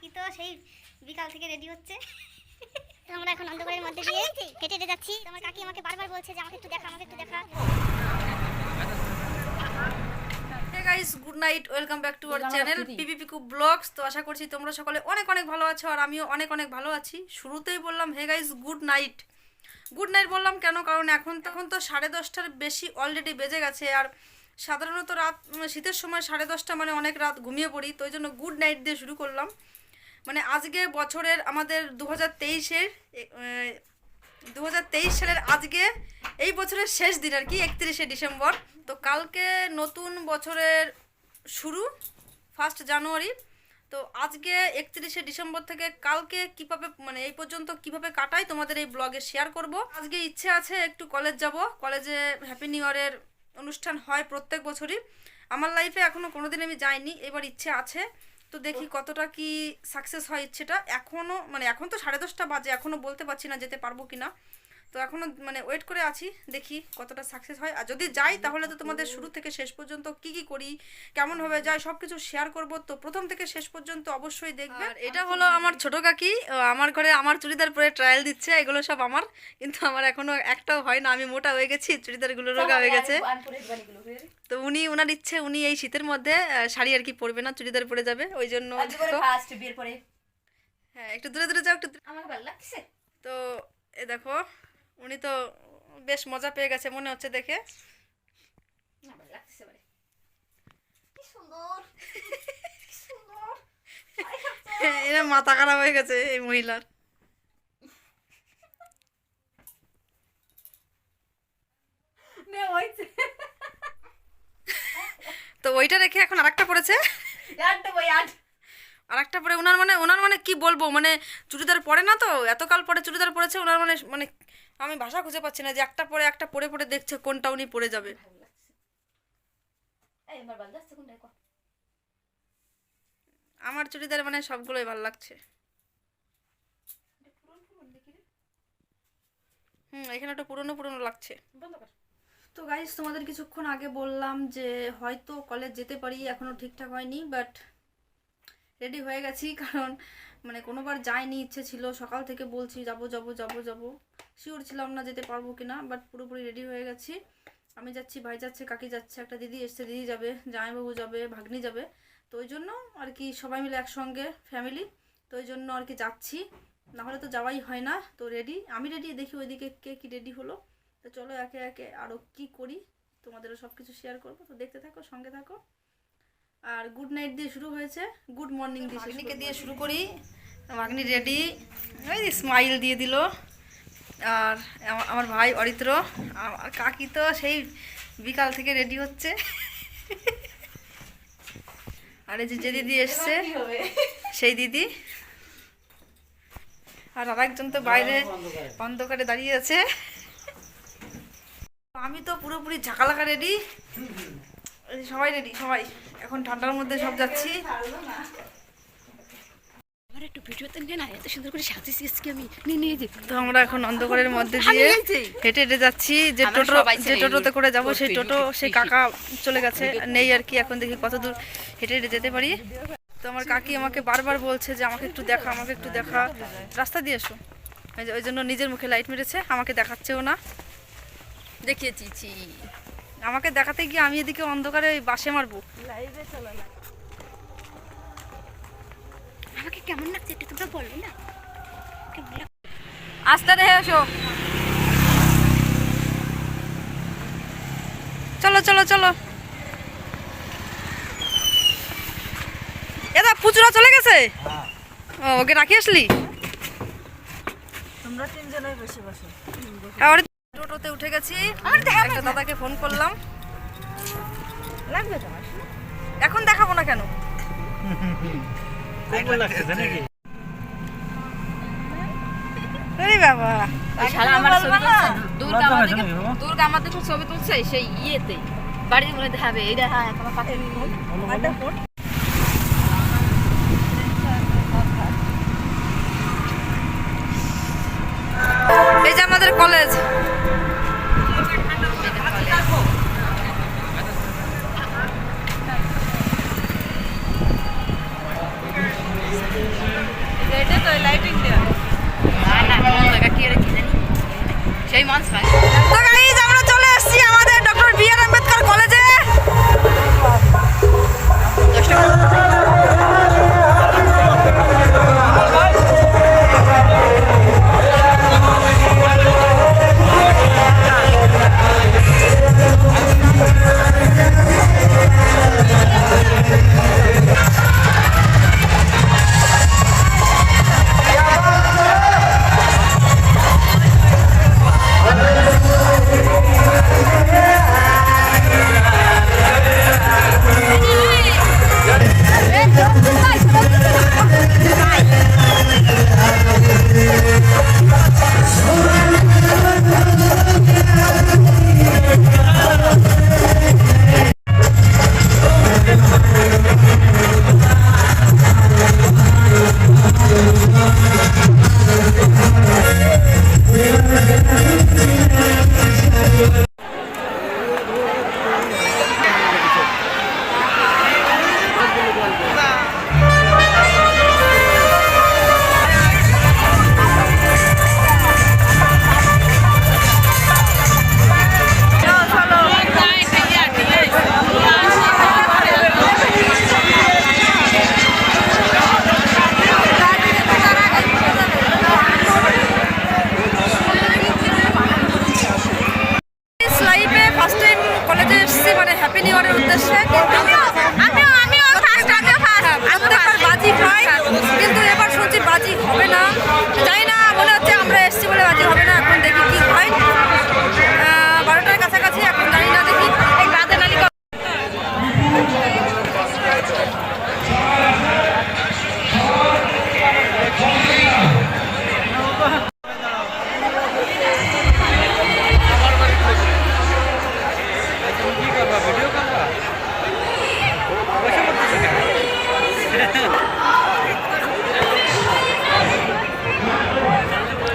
কাকি তো সেই বিকাল থেকে রেডি হচ্ছে। আমরা এখন অন্ধকারের মধ্যে দিয়ে হেঁটে হেঁটে যাচ্ছি। তোমার কাকি আমাকে বারবার বলছে যে আমাকে একটু দেখা আমাকে একটু দেখা। Hey guys good night welcome back to our channel Pipi Piku vlogs তো আশা করছি তোমরা সকলে অনেক অনেক ভালো আছো আর আমিও অনেক অনেক ভালো আছি। শুরুতেই বললাম hey guys good night good night বললাম কেন? কারণ এখন তখন তো সাড়ে দশটার বেশি অলরেডি বেজে গেছে আর সাধারণত রাত শীতের সময় সাড়ে দশটা মানে অনেক রাত ঘুমিয়ে পড়ি তো ওই জন্য গুড নাইট দিয়ে শুরু করলাম। মানে আজকে বছরের আমাদের দু হাজার তেইশের দু হাজার তেইশ সালের আজকে এই বছরের শেষ দিন আর কি, একত্রিশে ডিসেম্বর। তো কালকে নতুন বছরের শুরু ফার্স্ট জানুয়ারি। তো আজকে একত্রিশে ডিসেম্বর থেকে কালকে কীভাবে মানে এই পর্যন্ত কীভাবে কাটাই তোমাদের এই ব্লগে শেয়ার করব। আজকে ইচ্ছে আছে একটু কলেজ যাব। কলেজে হ্যাপি নিউ ইয়ারের অনুষ্ঠান হয় প্রত্যেক বছরই। আমার লাইফে এখনও কোনোদিন আমি যাইনি, এবার ইচ্ছে আছে। তো দেখি কতটা কি সাকসেস হয় ইচ্ছেটা। এখনও মানে এখন তো সাড়ে দশটা বাজে এখনও বলতে পারছি না যেতে পারব কি না তো এখনও মানে ওয়েট করে আছি দেখি কতটা সাকসেস হয়। আর যদি যাই তাহলে তো তোমাদের শুরু থেকে শেষ পর্যন্ত কি কি করি কেমনভাবে যাই সব কিছু শেয়ার করব। তো প্রথম থেকে শেষ পর্যন্ত অবশ্যই দেখবে। আর এটা হলো আমার ছোট কাকি আমার ঘরে আমার চুড়িদার পরে ট্রায়াল দিচ্ছে এগুলো সব আমার। কিন্তু আমার এখনও একটাও হয় না আমি মোটা হয়ে গেছি চুড়িদারগুলো রোগা হয়ে গেছে। তো উনি ওনার ইচ্ছে উনি এই শীতের মধ্যে শাড়ি আর কি পরবে না চুড়িদার পরে যাবে ওই জন্য হ্যাঁ একটু দূরে দূরে যাও একটু আমাকে ভালো লাগছে? তো এ দেখো উনি তো বেশ মজা পেয়ে গেছে মনে হচ্ছে দেখে। এরা মাথা খারাপ হয়ে গেছে এই মহিলার। তো ওইটা রেখে এখন আরেকটা পড়েছে? আরেকটা পরে ওনার মানে ওনার মানে কি বলব? মানে চুড়িদার পরে না তো? এতকাল পরে চুড়িদার পরেছে ওনার মানে মানে আমি ভাষা খুঁজে পাচ্ছি না যে একটা পরে একটা পরে পরে দেখছে কোনটা উনি পরে যাবে। আমার চুড়িদার মানে সবগুলোই ভালো লাগছে। হুম এখানে একটু পুরনো পুরনো লাগছে। তো গাইজ তোমাদের কিছুক্ষণ আগে বললাম যে হয়তো কলেজ যেতে পারি এখনও ঠিকঠাক হয়নি বাট রেডি হয়ে গেছি কারণ মানে কোনোবার যাইনি ইচ্ছে ছিল, সকাল থেকে বলছি, যাব যাব যাব যাব। শিওর ছিলাম না যেতে পারব কি না বাট পুরোপুরি রেডি হয়ে গেছি। আমি যাচ্ছি, ভাই যাচ্ছে, কাকি যাচ্ছে, একটা দিদি এসছে, দিদি যাবে, জামাইবাবু যাবে, ভাগ্নি যাবে। তো ওই জন্য আর কি সবাই মিলে একসঙ্গে ফ্যামিলি তো ওই জন্য আর কি যাচ্ছি। নাহলে তো যাওয়াই হয় না, তো রেডি আমি রেডি দেখি ওইদিকে কে কি রেডি হলো। তো চলো একে একে আরও কি করি, তোমাদেরও সব কিছু শেয়ার করব। তো দেখতে থাকো, সঙ্গে থাকো। আর গুড নাইট দিয়ে শুরু হয়েছে। গুড মর্নিং দিয়ে মাগনিকে দিয়ে শুরু করি। মাগনি রেডি ওই স্মাইল দিয়ে দিল। আর আমা- আমার ভাই অরিত্র। আর কাকি তো সেই বিকাল থেকে রেডি হচ্ছে। আর এই যে যে দিদি এসছে সেই দিদি। আর আর একজন তো বাইরে অন্ধকারে। দাঁড়িয়ে আছে। আমি তো পুরোপুরি ঝাঁকালাকা রেডি সবাই রেডি সবাই। এখন ঠান্ডার মধ্যে সব যাচ্ছি। আমার একটু ভিডিওতে নে না এত সুন্দর করে সাজিয়েছি আজকে আমি। নিয়ে নিয়ে যে। তো আমরা এখন অন্ধকারের মধ্যে দিয়ে হেঁটে হেঁটে যাচ্ছি। যে টোটো যে টোটোতে করে যাব সেই টোটো সেই কাকা চলে গেছে। নেই আর কি এখন দেখি কত দূর হেঁটে হেঁটে যেতে পারি। তো আমার কাকি আমাকে বারবার বলছে যে আমাকে একটু দেখা আমাকে একটু দেখা। রাস্তা দিয়ে এসো। ওই জন্য নিজের মুখে লাইট মেরেছে আমাকে দেখাচ্ছেও না। দেখিয়েছি আমাকে দেখাতে গিয়ে আমি এদিকে অন্ধকারে ওই বাসে মারবো। আমাকে কেমন লাগছে একটু তোমরা বলো না? কেমন আস্তে রে এসো চলো চলো চলো। এদা পুচুরা চলে গেছে? ও ওকে রাখি আসলি? তোমরা তিনজনই বসে বসে। আর টোটোতে উঠে গেছি। একটা দাদাকে ফোন করলাম। লাগবে তোমার এখন দেখাবো না কেন? বাবা শালা আমার ছবি বলবা না? তুলছে দুর্গা আমাদের দুর্গা আমাদের ছবি তুলছে সেই ইয়েতে। বাড়ির দেখাবে তোমার পাশে এই যে আমাদের কলেজ এই মাছ আমরা চলে এসেছি আমাদের ডক্টর বি আর আম্বেদকর কলেজে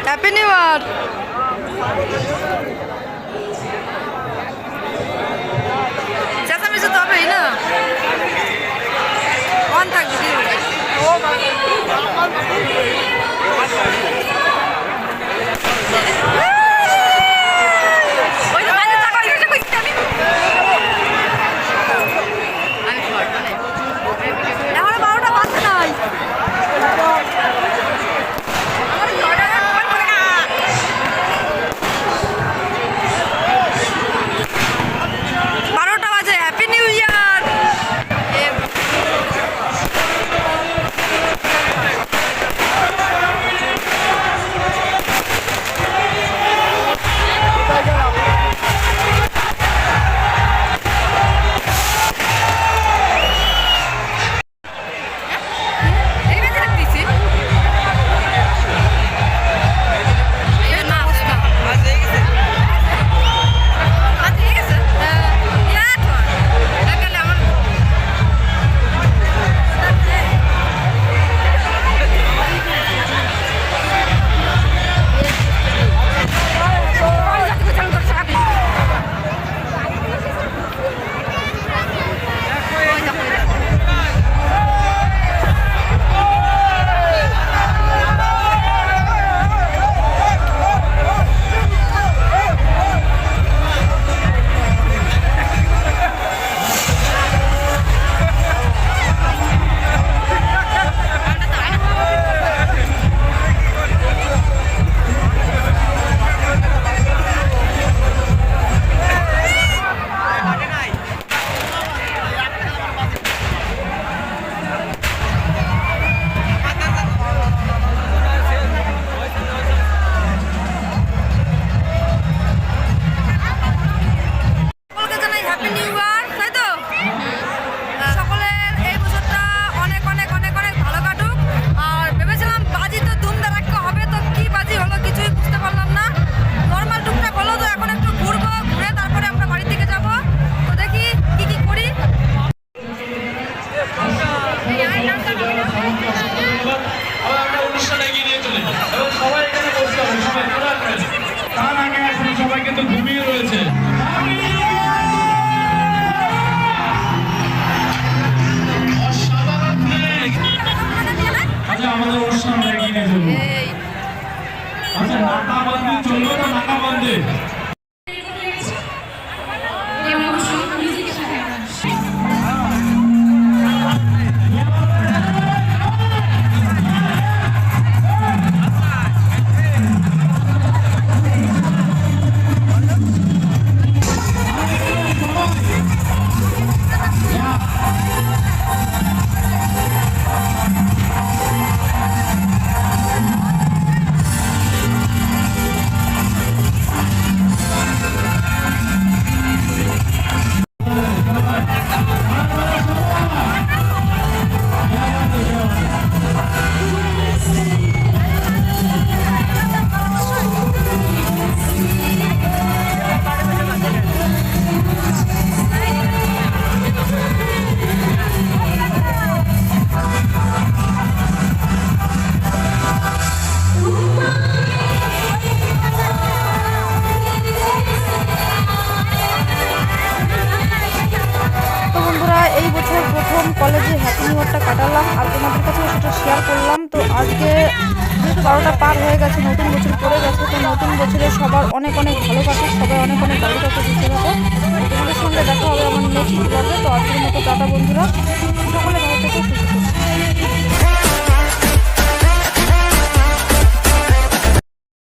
হ্যাপি নিউ ইয়ার চেঁচামেচি তো হবেই না। অন থাকবে ও কাটালাম আর তোমাদের কাছে সেটা শেয়ার করলাম। তো আজকে বারোটা পার হয়ে গেছে, নতুন বছর পড়ে গেছে, তো নতুন বছরে সবার অনেক অনেক ভালো কাছে সবাই অনেক অনেক ভালো কাছে দিতে থাকো। তোমাদের সঙ্গে দেখা হবে আমার নেক্সট ব্লগে তো আজকের মতো টাটা বন্ধুরা। সকলে ভালো থাকে, সুস্থ